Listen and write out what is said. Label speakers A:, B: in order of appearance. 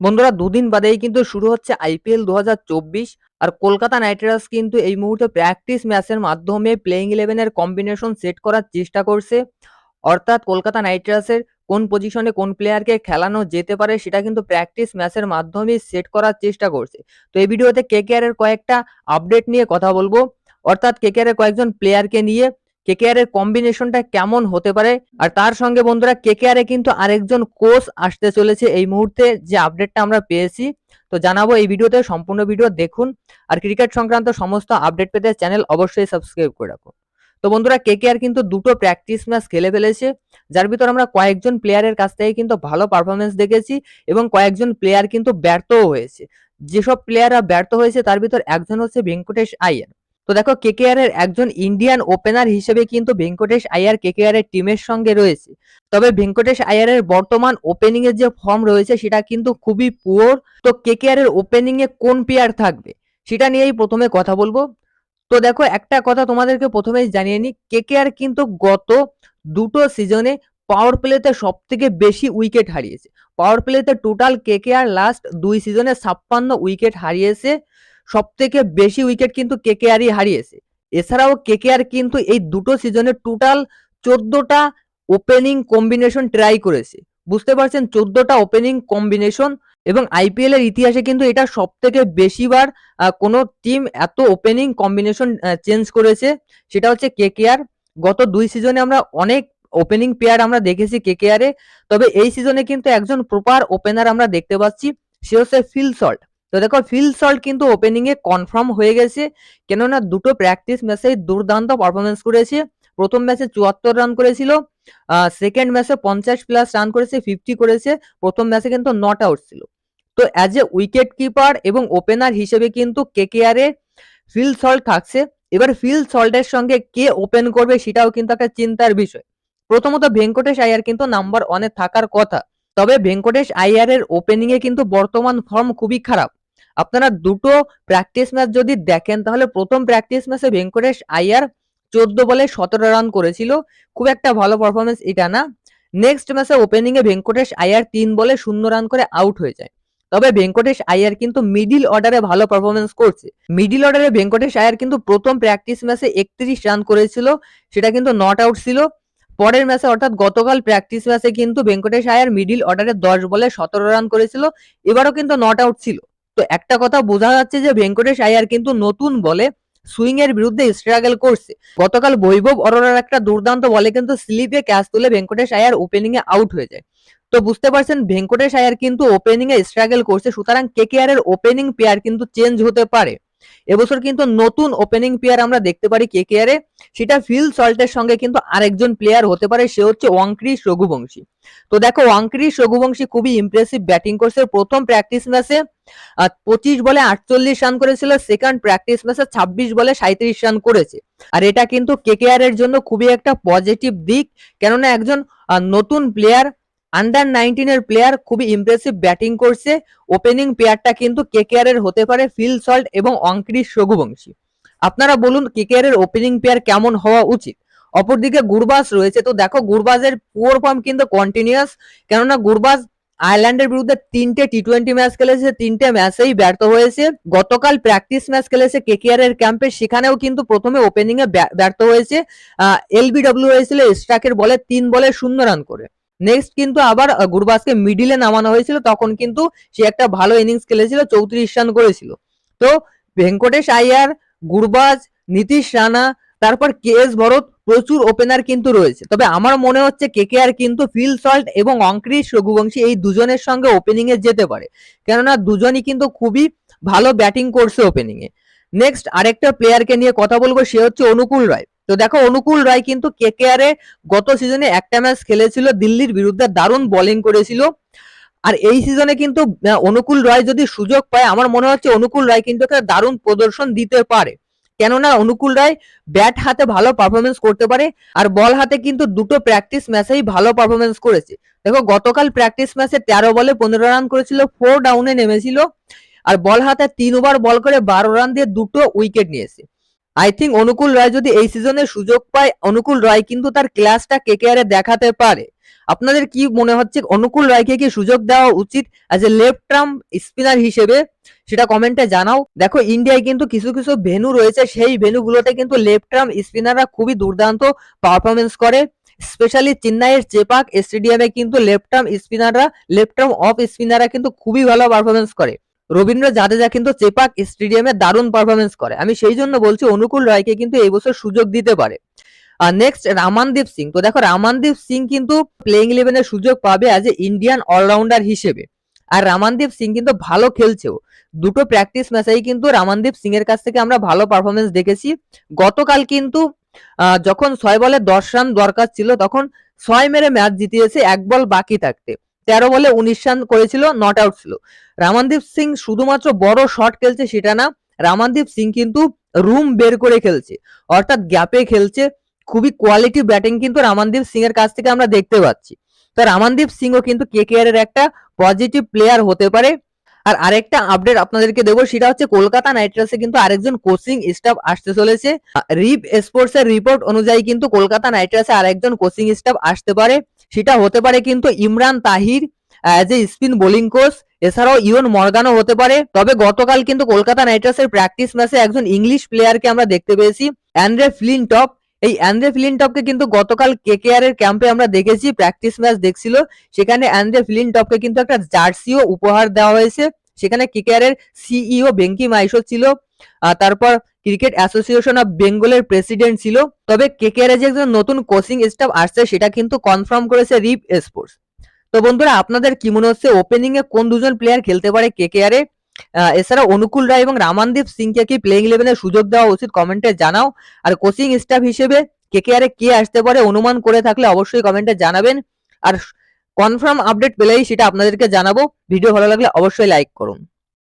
A: বন্ধুরা, দুদিন বাদেই কিন্তু শুরু হচ্ছে আইপিএল দু হাজার চব্বিশ আর কলকাতা নাইট রাইডার্স কিন্তু এই মুহূর্তে প্র্যাকটিস ম্যাচের মাধ্যমে প্লেইং ইলেভেনের কম্বিনেশন সেট করার চেষ্টা করছে। অর্থাৎ কলকাতা নাইট রাইডার্সের কোন পজিশনে কোন প্লেয়ারকে খেলানো যেতে পারে সেটা কিন্তু প্র্যাকটিস ম্যাচের মাধ্যমে সেট করার চেষ্টা করছে। তো এই ভিডিওতে কেকেআর এর কয়েকটা আপডেট নিয়ে কথা বলব। অর্থাৎ কেকেআর এর কয়েকজন প্লেয়ারকে নিয়ে কেকেআর এর কম্বিনেশনটা কেমন হতে পারে? আর তার সঙ্গে বন্ধুরা কেকেআর এ কিন্তু আরেকজন কোচ আসতে চলেছে এই মুহূর্তে, যে আপডেটটা আমরা পেয়েছি। তো জানাব এই ভিডিওতে, সম্পূর্ণ ভিডিও দেখুন। আর ক্রিকেট সংক্রান্ত সমস্ত আপডেট পেতে চ্যানেল অবশ্যই সাবস্ক্রাইব করে রাখুন। তো বন্ধুরা কেকেআর কিন্তু দুটো প্র্যাকটিস ম্যাচ খেলে ফেলেছে। যার ভিতর আমরা কয়েকজন প্লেয়ারের কাছ থেকে কিন্তু ভালো পারফরমেন্স দেখেছি এবং কয়েকজন প্লেয়ার কিন্তু ব্যর্থও হয়েছে। যেসব প্লেয়াররা ব্যর্থ হয়েছে, তার ভিতর একজন হচ্ছে ভেঙ্কটেশ আইয়ার। তো দেখো কেকেআর এর একজন ইন্ডিয়ান ওপেনার হিসেবে কিন্তু ভেঙ্কটেশ আয়ার কেকেআর এর টিমের সঙ্গে রয়েছে। তবে ভেঙ্কটেশ আয়ার এর বর্তমান ওপেনিং এর যে ফর্ম রয়েছে, সেটা কিন্তু খুবই পুয়োর তো কেকেআর এর ওপেনিং এ কোন প্লেয়ার থাকবে, সেটা নিয়েই প্রথমে কথা বলব। তো দেখো একটা কথা তোমাদেরকে প্রথমেই জানিয়ে নি কেকেআর কিন্তু গত দুটো সিজনে পাওয়ার প্লেতে সব থেকে বেশি উইকেট হারিয়েছে। পাওয়ার প্লেতে টোটাল কেকেআর লাস্ট দুই সিজনে ছাপ্পান্ন উইকেট হারিয়েছে। সব থেকে বেশি উইকেট কিন্তু কেকেআরই হারিয়েছে। এছাড়াও কেকেআর কিন্তু এই দুটো সিজনে টোটাল চোদ্দটা ওপেনিং কম্বিনেশন ট্রাই করেছে। বুঝতে পারছেন? চোদ্দটা ওপেনিং কম্বিনেশন এবং আইপিএল এর ইতিহাসে কিন্তু এটা সব থেকে বেশিবার কোনো টিম এত ওপেনিং কম্বিনেশন চেঞ্জ করেছে। সেটা হচ্ছে কেকেআর গত দুই সিজনে আমরা অনেক ওপেনিং প্লেয়ার আমরা দেখেছি কেকেআরে তবে এই সিজনে কিন্তু একজন প্রপার ওপেনার আমরা দেখতে পাচ্ছি, সে হচ্ছে ফিল সল্ট তো দেখো ফিল সল্ট কিন্তু ওপেনিং এ কনফার্ম হয়ে গেছে। কেননা দুটো প্র্যাকটিস ম্যাচে দুর্দান্ত পারফরমেন্স করেছে। প্রথম ম্যাচে চুয়াত্তর রান করেছিল সেকেন্ড ম্যাচে পঞ্চাশ প্লাস রান করেছে ফিফটি করেছে। প্রথম ম্যাচে কিন্তু নট আউট ছিল। তো অ্যাজ এ উইকেট কিপার এবং ওপেনার হিসেবে কিন্তু কেকেআর এ ফিল সল্ট থাকছে। এবার ফিল সল্টের সঙ্গে কে ওপেন করবে সেটাও কিন্তু একটা চিন্তার বিষয়। প্রথমত ভেঙ্কটেশ আয়ার কিন্তু নাম্বার ওয়ানে থাকার কথা। তবে ভেঙ্কটেশ আয়ার এর ওপেনিং এ কিন্তু বর্তমান ফর্ম খুবই খারাপ। আপনারা দুটো প্র্যাকটিস ম্যাচ যদি দেখেন, তাহলে প্রথম প্র্যাকটিস ম্যাচে ভেঙ্কটেশ আয়ার চোদ্দ বলে সতেরো রান করেছিল। খুব একটা ভালো পারফরমেন্স এটা না। নেক্সট ম্যাচে ওপেনিং এ ভেঙ্কটেশ আয়ার তিন বলে শূন্য রান করে আউট হয়ে যায়। তবে ভেঙ্কটেশ আয়ার কিন্তু মিডিল অর্ডারে ভালো পারফরমেন্স করছে। মিডিল অর্ডারে ভেঙ্কটেশ আয়ার কিন্তু প্রথম প্র্যাকটিস ম্যাচে একত্রিশ রান করেছিল, সেটা কিন্তু নট আউট ছিল। পরের ম্যাচে অর্থাৎ গতকাল প্র্যাকটিস ম্যাচে কিন্তু ভেঙ্কটেশ আয়ার মিডিল অর্ডারে দশ বলে সতেরো রান করেছিল। এবারও কিন্তু নট আউট ছিল। তো একটা কথা বোঝা যাচ্ছে যে ভেঙ্কটেশ আয়ার কিন্তু নতুন বলে সুইং এর বিরুদ্ধে স্ট্রাগল করছে। গতকাল বৈভব অরোরার একটা দুর্দান্ত বলে কিন্তু স্লিপে ক্যাচ তুলে ভেঙ্কটেশ আয়ার ওপেনিং এ আউট হয়ে যায়। তো বুঝতে পারছেন, ভেঙ্কটেশ আয়ার কিন্তু ওপেনিং এ স্ট্রাগল করছে, সুতরাং কেকেআর এর ওপেনিং পেয়ার কিন্তু চেঞ্জ হতে পারে। এবছর কিন্তু নতুন ওপেনিং প্লেয়ার আমরা দেখতে পারি কে কেয়ারে সেটা ফিল সল্টের সঙ্গে কিন্তু আরেকজন প্লেয়ার হতে পারে, সে হচ্ছে ওয়াংক্রিস রঘুবংশী। তো দেখো ওয়াংক্রিস রঘুবংশী খুবই ইমপ্রেসিভ ব্যাটিং করছে। প্রথম প্র্যাকটিস ম্যাচে পঁচিশ বলে আটচল্লিশ রান করেছিল। সেকেন্ড প্র্যাকটিস ম্যাচে ছাব্বিশ বলে সাঁত্রিশ রান করেছে। আর এটা কিন্তু কেকেআর এর জন্য খুবই একটা পজিটিভ দিক। কেননা একজন নতুন প্লেয়ার আন্ডার নাইনটিনের প্লেয়ার খুবই ইমপ্রেসিভ ব্যাটিং করছে। ওপেনিং প্লেয়ারটা কিন্তু কেকেআর এর হতে পারে ফিল সল্ট এবং অঙ্কৃশ রঘুবংশী। আপনারা বলুন কেকেআর এর ওপেনিং প্লেয়ার কেমন হওয়া উচিত? অপরদিকে গুরবাজ রয়েছে। তো দেখো গুরবাজের পুয়ার ফর্ম কিন্তু কন্টিনিউয়াস কেননা গুরবাজ আয়ারল্যান্ডের বিরুদ্ধে তিনটে টি টোয়েন্টি ম্যাচ খেলেছে, তিনটে ম্যাচেই ব্যর্থ হয়েছে। গতকাল প্র্যাকটিস ম্যাচ খেলেছে কেকেআর এর ক্যাম্পে সেখানেও কিন্তু প্রথমে ওপেনিং এ ব্যর্থ হয়েছে। এলবিডব্লিউ হয়েছিল স্ট্রাকের বলে তিন বলে শূন্য রান করে। নেক্সট কিন্তু আবার গুরবাজকে মিডিলে নামানো হয়েছিল, তখন কিন্তু সে একটা ভালো ইনিংস খেলেছিল, চৌত্রিশ রান করেছিল। তো ভেঙ্কটেশ আয়ার, গুরবাজ, নীতিশ রানা, তারপর কে এস ভরত, প্রচুর ওপেনার কিন্তু রয়েছে। তবে আমার মনে হচ্ছে কে কে আর কিন্তু ফিল সল্ট এবং অঙ্কৃশ রঘুবংশী এই দুজনের সঙ্গে ওপেনিং এ যেতে পারে। কেননা দুজনই কিন্তু খুবই ভালো ব্যাটিং করছে ওপেনিং এ। নেক্সট আরেকটা প্লেয়ারকে নিয়ে কথা বলব, সে হচ্ছে অনুকূল রায়। তো দেখো অনুকূল রায় কিন্তু কে কে আর গত সিজনে একটা ম্যাচ খেলেছিল, দিল্লির বিরুদ্ধে দারুণ বোলিং করেছিল। আর এই সিজনে কিন্তু অনুকূল রায় যদি সুযোগ পায়, আমার মনে হচ্ছে অনুকূল রায় কিন্তু একটা দারুণ প্রদর্শন দিতে পারে। কেননা অনুকূল রায় ব্যাট হাতে ভালো পারফরমেন্স করতে পারে, আর বল হাতে কিন্তু দুটো প্র্যাকটিস ম্যাচেই ভালো পারফরমেন্স করেছে। দেখো, গতকাল প্র্যাকটিস ম্যাচে তেরো বলে পনেরো রান করেছিল ফোর ডাউনে নেমেছিল, আর বল হাতে তিন ওভার বল করে বারো রান দিয়ে দুটো উইকেট নিয়েছে। আই থিঙ্ক অনুকূল রায় যদি এই সিজনে সুযোগ পায়, অনুকূল রায় কিন্তু তার ক্লাসটা কেকেআরে দেখাতে পারে। আপনাদের কি মনে হচ্ছে, অনুকূল রায়কে কি সুযোগ দেওয়া উচিত as a left arm spinner হিসেবে? সেটা কমেন্টে জানাও। দেখো ইন্ডিয়ায় কিন্তু কিছু কিছু ভেনু রয়েছে, সেই ভেনুগুলোতে কিন্তু লেফট আর্ম স্পিনাররা খুবই দুর্দান্ত পারফরমেন্স করে। স্পেশালি চেন্নাইয়ের চেপাক স্টেডিয়ামে কিন্তু লেফট আর্ম স্পিনাররা লেফট আর্ম অফ স্পিনাররা কিন্তু খুবই ভালো পারফরমেন্স করে। রবীন্দ্র জাদেজা কিন্তু চেপাক স্টেডিয়ামে দারুণ পারফরমেন্স করে। আমি সেই জন্য বলছি, অনুকূল রায়কে কিন্তু এই বছর সুযোগ দিতে পারে। আর নেক্সট রামানদীপ সিং। তো দেখো, রামানদীপ সিং কিন্তু প্লেইং ইলেভেনের সুযোগ পাবে অ্যাজ এ ইন্ডিয়ান অলরাউন্ডার হিসেবে। আর রামানদীপ সিং কিন্তু ভালো খেলছেও। দুটো প্র্যাকটিস ম্যাচেই কিন্তু রামানদীপ সিং এর কাছ থেকে আমরা ভালো পারফরমেন্স দেখেছি। গতকাল কিন্তু যখন ছয় বলে দশ রান দরকার ছিল, তখন ছয় মেরে ম্যাচ জিতিয়েছে, এক বল বাকি থাকতে। তেরো বলে উনিশ রান করেছিল নট আউট ছিল। রামানদীপ সিং শুধুমাত্র বড় শট খেলছে সেটা না, রামানদীপ সিং কিন্তু রুম বের করে খেলছে। অর্থাৎ গ্যাপে খেলছে, খুবই কোয়ালিটি ব্যাটিং কিন্তু রামানদীপ সিং এর কাছ থেকে আমরা দেখতে পাচ্ছি। তো রামানদীপ সিংও কিন্তু কেকেআর এর একটা পজিটিভ প্লেয়ার হতে পারে আর আরেকটা আপডেট আপনাদেরকে দেবো, সেটা হচ্ছে কলকাতা নাইট রাইডার্সে কিন্তু আরেকজন কোচিং স্টাফ আসতে চলেছে। রিপ স্পোর্টস এর রিপোর্ট অনুযায়ী কিন্তু কলকাতা নাইট রাইডার্সে আরেকজন কোচিং স্টাফ আসতে পারে। সেটা হতে পারে কিন্তু Imran Tahir as a spin bowling coach এছাড়াও ইউন মর্গানও হতে পারে। তবে গতকাল কিন্তু কলকাতা নাইট রাইডার্সের প্র্যাকটিস ম্যাচে একজন ইংলিশ প্লেয়ারকে আমরা দেখতে পেয়েছি অ্যান্ড্রে ফ্লিনটপ এই অ্যান্ড্রে ফ্লিনটপকে কিন্তু গতকাল কেকেআর এর ক্যাম্পে আমরা দেখেছি প্র্যাকটিস ম্যাচ দেখছিল। সেখানে অ্যান্ড্রে ফ্লিনটপকে কিন্তু একটা জার্সিও উপহার দেওয়া হয়েছে। সেখানে কেকেআর এর সিইও বেঙ্কি মাইশো ছিল তারপর ক্রিকেট অ্যাসোসিয়েশন অফ বেঙ্গলের প্রেসিডেন্ট ছিল। তবে কেকেআর যে একজন নতুন কোচিং স্টাফ আসছে, সেটা কিন্তু কনফার্ম করেছে রিপ স্পোর্টস তো বন্ধুরা, আপনাদের কি মনে হচ্ছে ওপেনিং এ কোন দুজন প্লেয়ার খেলতে পারে কেকেআর এ? এছাড়া অনুকূল রায় এবং রামানদীপ সিংকে কি প্লেইং ইলেভেনের সুযোগ দেওয়া উচিত কমেন্টে জানাও। আর কোচিং স্টাফ হিসেবে কে কে এ কে আসতে পারে অনুমান করে থাকলে অবশ্যই কমেন্টে জানাবেন। আর কনফার্ম আপডেট পেলেই সেটা আপনাদেরকে জানাব। ভিডিও ভালো লাগলে অবশ্যই লাইক করুন।